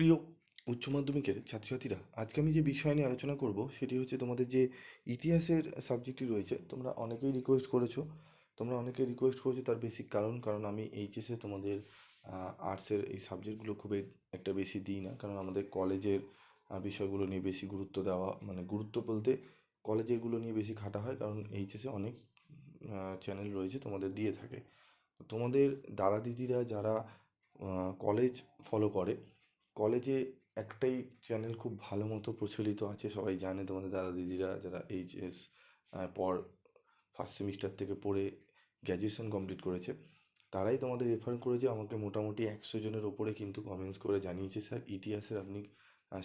প্রিয় উচ্চ মাধ্যমিকের ছাত্রছাত্রীরা, আজকে আমি যে বিষয় নিয়ে আলোচনা করব সেটি হচ্ছে তোমাদের যে ইতিহাসের সাবজেক্টটি রয়েছে, তোমরা অনেকেই রিকোয়েস্ট করেছ, তোমরা অনেকেই রিকোয়েস্ট করেছ তার বেসিক কারণ কারণ আমি এইচএসে তোমাদের আর্টসের এই সাবজেক্টগুলো খুব একটা বেশি দিই না, কারণ আমাদের কলেজের বিষয়গুলো নিয়ে বেশি গুরুত্ব দেওয়া মানে গুরুত্ব বলতে কলেজেরগুলো নিয়ে বেশি ঘাটা হয়, কারণ এইচএসে অনেক চ্যানেল রয়েছে তোমাদের দিয়ে থাকে। তোমাদের দাদা দিদিরা যারা কলেজ ফলো করে কলেজে একটাই চ্যানেল খুব ভালো মতো প্রচলিত আছে, সবাই জানে তোমাদের দাদা দিদিরা যারা এইচএস পর ফার্স্ট সেমিস্টার থেকে পড়ে গ্র্যাজুয়েশন কমপ্লিট করেছে, তারাই তোমাদের রেফার করেছে। আমাকে মোটামুটি একশো জনের ওপরে কিন্তু কমেন্টস করে জানিয়েছে। স্যার, ইতিহাসের আপনি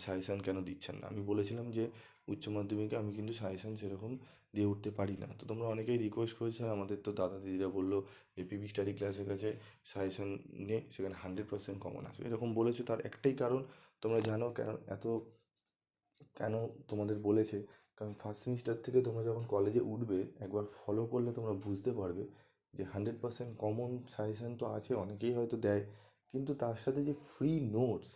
সাজেশান কেন দিচ্ছেন না? আমি বলেছিলাম যে, উচ্চ মাধ্যমিকে আমি কিন্তু সাজেশান সেরকম দিয়ে উঠতে পারি না। তো তোমরা অনেকেই রিকোয়েস্ট করেছ আমাদের তো দাদা দিদিরা বলল যে পিবি স্টাডি ক্লাসের কাছে সাজেশান নে, সেখানে হান্ড্রেড পার্সেন্ট কমন আসবে এরকম বলেছ, তার একটাই কারণ তোমরা জানো, কেন এত, কেন তোমাদের বলেছে? কারণ ফার্স্ট সেমিস্টার থেকে তোমরা যখন কলেজে উঠবে, একবার ফলো করলে তোমরা বুঝতে পারবে যে হান্ড্রেড পার্সেন্ট কমন সাজেশান তো আছে, অনেকেই হয়তো দেয়। কিন্তু তার সাথে যে free notes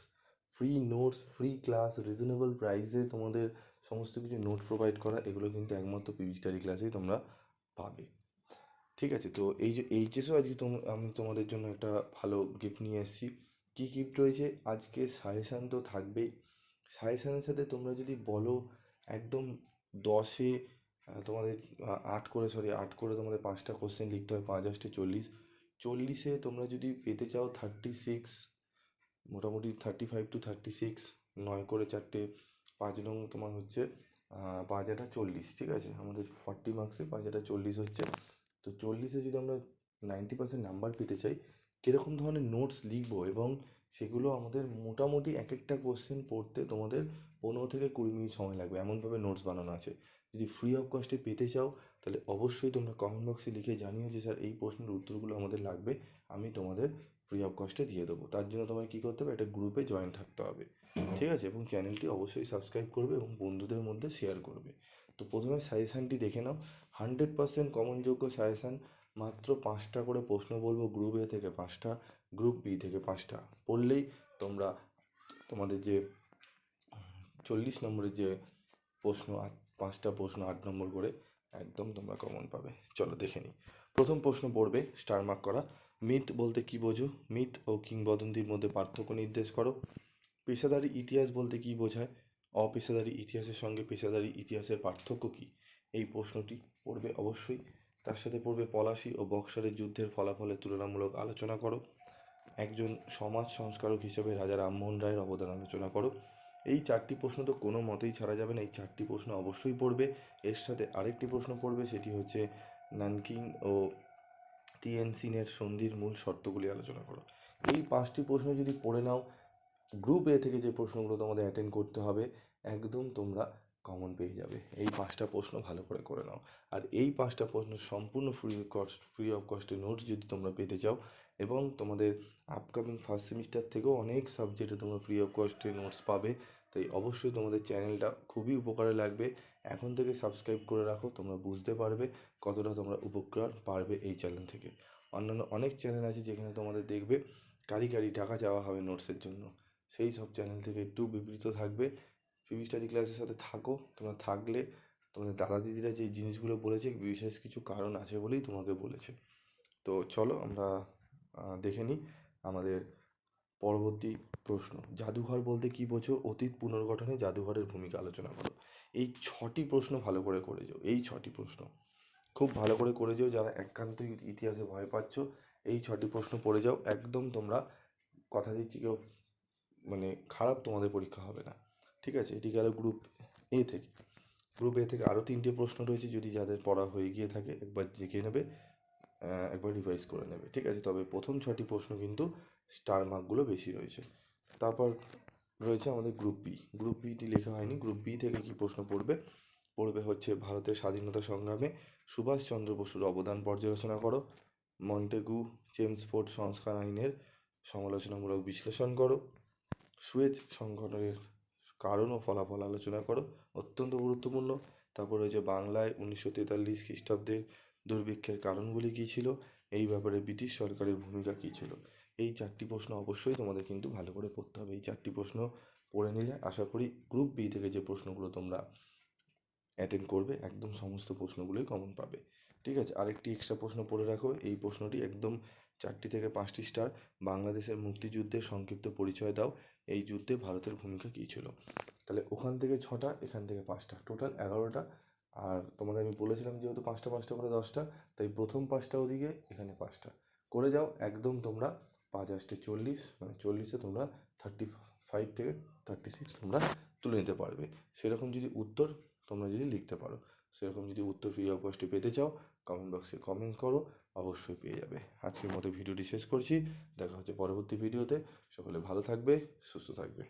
free notes free class reasonable প্রাইসে তোমাদের সমস্ত কিছু নোট প্রোভাইড করা, এগুলো কিন্তু একমাত্র পিবি স্টাডি ক্লাসেই তোমরা পাবে। ঠিক আছে? তো এই যে এইচএসও আজকে তোম, আমি তোমাদের জন্য একটা ভালো গিফট নিয়ে এসেছি। কী গিফট রয়েছে? আজকে সাজেশান তো থাকবেই। সাজেশানের সাথে তোমরা যদি বলো একদম দশে তোমাদের আট করে সরি আট করে তোমাদের পাঁচটা কোশ্চেন লিখতে হয়, পাঁচ আষ্টে চল্লিশ। চল্লিশে তোমরা যদি পেতে চাও থার্টি সিক্স মোটামুটি thirty five to thirty six নয় করে চারটে পাঁচ নং তোমার হচ্ছে পাঁচ আটা চল্লিশ, ঠিক আছে? আমাদের ফর্টি মার্কসে পাঁচ আটা চল্লিশ হচ্ছে। তো চল্লিশে যদি আমরা নাইনটি পার্সেন্ট নাম্বার পেতে চাই, কীরকম ধরনের নোটস লিখব এবং সেগুলো আমাদের মোটামুটি এক একটা কোশ্চেন পড়তে তোমাদের পনেরো থেকে কুড়ি মিনিট সময় লাগবে। এমনভাবে নোটস বানানো আছে। যদি ফ্রি অফ কস্টে পেতে চাও, তাহলে অবশ্যই তোমরা কমেন্ট বক্সে লিখে জানিও যে স্যার এই প্রশ্নের উত্তরগুলো আমাদের লাগবে। আমি তোমাদের ফ্রি অফ কস্টে দিয়ে দেবো। তার জন্য তোমায় কী করতে হবে? একটা গ্রুপে জয়েন থাকতে হবে। ঠিক আছে? এবং চ্যানেলটি অবশ্যই সাবস্ক্রাইব করবে এবং বন্ধুদের মধ্যে শেয়ার করবে। তো প্রথমে সাজেশানটি দেখে নাও। হান্ড্রেড পার্সেন্ট কমনযোগ্য সাজেশান মাত্র পাঁচটা করে প্রশ্ন বলব গ্রুপ এ থেকে পাঁচটা গ্রুপ বি থেকে পাঁচটা। পড়লেই তোমরা তোমাদের যে চল্লিশ নম্বরের যে প্রশ্ন পাঁচটা প্রশ্ন আট নম্বর করে একদম তোমরা কমন পাবে। চলো দেখে নিই। প্রথম প্রশ্ন পড়বে স্টার মার্ক করা। মিথ বলতে কি বোঝো? মিথ ও কিংবদন্তির মধ্যে পার্থক্য নির্দেশ করো। পেশাদারি ইতিহাস বলতে কি বোঝায়? অপেশাদারি ইতিহাসের সঙ্গে পেশাদারি ইতিহাসের পার্থক্য কী? এই প্রশ্নটি পড়বে অবশ্যই। তার সাথে পড়বে পলাশী ও বক্সারের যুদ্ধের ফলাফলের তুলনামূলক আলোচনা করো। একজন সমাজ সংস্কারক হিসেবে রাজা রামমোহন রায়ের অবদান আলোচনা করো। এই চারটি প্রশ্ন তো কোনো মতেই ছাড়া যাবে না, এই চারটি প্রশ্ন অবশ্যই পড়বে। এর সাথে আরেকটি প্রশ্ন পড়বে, সেটি হচ্ছে নানকিং ও টিএনসিনের সন্ধির মূল শর্তগুলি আলোচনা করো। এই পাঁচটি প্রশ্ন যদি পড়ে নাও গ্রুপ এ থেকে যে প্রশ্নগুলো তোমাদের অ্যাটেন্ড করতে হবে, একদম তোমরা কমন পেয়ে যাবে। এই পাঁচটা প্রশ্ন ভালো করে করে নাও। আর এই পাঁচটা প্রশ্ন সম্পূর্ণ ফ্রি কস্ট ফ্রি অফ কস্টে নোটস যদি তোমরা পেতে চাও এবং তোমাদের আপকামিং ফার্স্ট সেমিস্টার থেকেও অনেক সাবজেক্টে তোমরা ফ্রি অফ কস্টে নোটস পাবে, তাই অবশ্যই তোমাদের চ্যানেলটা খুবই উপকারে লাগবে। এখন থেকে সাবস্ক্রাইব করে রাখো, তোমরা বুঝতে পারবে কতটা তোমরা উপকার পারবে এই চ্যানেল থেকে। অন্যান্য অনেক চ্যানেল আছে যেখানে তোমাদের দেখবে কারি কারি টাকা চাওয়া হবে নোটসের জন্য। সেই সব চ্যানেল থেকে একটু বিবৃত থাকবে। পিবি স্টাডি ক্লাসের সাথে থাকো, তোমরা থাকলে তোমাদের দাদা দিদিরা যে জিনিসগুলো বলেছে, বিশেষ কিছু কারণ আছে বলেই তোমাকে বলেছে। তো চলো আমরা দেখে নিই আমাদের পরবর্তী প্রশ্ন। জাদুঘর বলতে কী বোঝো? অতীত পুনর্গঠনে জাদুঘরের ভূমিকা আলোচনা করো। এই ছটি প্রশ্ন ভালো করে করে যাও, এই ছটি প্রশ্ন। খুব ভালো করে করে যাও, যারা একান্তই ইতিহাসে ভয় পাচ্ছ, এই ছটি প্রশ্ন পড়ে যাও। একদম তোমরা কথা দিচ্ছি কেউ মানে খারাপ তোমাদের পরীক্ষা হবে না। ঠিক আছে? এটি গেল গ্রুপ এ থেকে। গ্রুপ এ থেকে আরও তিনটে প্রশ্ন রয়েছে, যদি যাদের পড়া হয়ে গিয়ে থাকে, একবার দেখে নেবে একবার রিভাইজ করে নেবে, ঠিক আছে? তবে প্রথম ছটি প্রশ্ন কিন্তু স্টার মার্কগুলো বেশি রয়েছে। তারপর রয়েছে আমাদের গ্রুপ বি গ্রুপ বিটি লেখা হয়নি। গ্রুপ বি থেকে কি প্রশ্ন পড়বে? পড়বে হচ্ছে ভারতের স্বাধীনতা সংগ্রামে সুভাষচন্দ্র বসুর অবদান পর্যালোচনা করো। মন্টেগু চেমসফোর্ড সংস্কার আইনের সমালোচনামূলক বিশ্লেষণ করো। সুয়েজ সংগঠনের কারণ ও ফলাফল আলোচনা করো, অত্যন্ত গুরুত্বপূর্ণ। তারপর রয়েছে বাংলায় উনিশশো তেতাল্লিশ খ্রিস্টাব্দের দুর্ভিক্ষের কারণগুলি কী ছিল? এই ব্যাপারে ব্রিটিশ সরকারের ভূমিকা কী ছিল? এই চারটি প্রশ্ন অবশ্যই তোমাদের কিন্তু ভালো করে পড়তে হবে। এই চারটি প্রশ্ন পড়ে নিলে আশা করি গ্রুপ বি থেকে যে প্রশ্নগুলো তোমরা অ্যাটেন্ড করবে, একদম সমস্ত প্রশ্নগুলোই কমন পাবে। ঠিক আছে, আরেকটি এক্সট্রা প্রশ্ন পড়ে রাখো। এই প্রশ্নটি একদম চারটি থেকে পাঁচটি স্টার বাংলাদেশের মুক্তিযুদ্ধের সংক্ষিপ্ত পরিচয় দাও। এই যুদ্ধে ভারতের ভূমিকা কী ছিল? তাহলে ওখান থেকে ছটা, এখান থেকে পাঁচটা। টোটাল এগারোটা। আর তোমাদের আমি বলেছিলাম যেহেতু পাঁচটা পাঁচটা করে দশটা, তাই প্রথম পাঁচটা ওদিকে, এখানে পাঁচটা। করে যাও, একদম তোমরা পাঁচ আসতে চল্লিশ মানে চল্লিশে তোমরা থার্টি ফাইভ থেকে থার্টি সিক্স তোমরা তুলে নিতে পারবে। সেরকম যদি উত্তর তোমরা যদি লিখতে পারো। সেরকম যদি উত্তর ফ্রি অফ পেতে চাও কমেন্ট বক্সে কমেন্ট করো, অবশ্যই পেয়ে যাবে। আজকের মতো ভিডিওটি শেষ করছি। দেখা হচ্ছে পরবর্তী ভিডিওতে। সকলে ভালো থাকবে, সুস্থ থাকবে।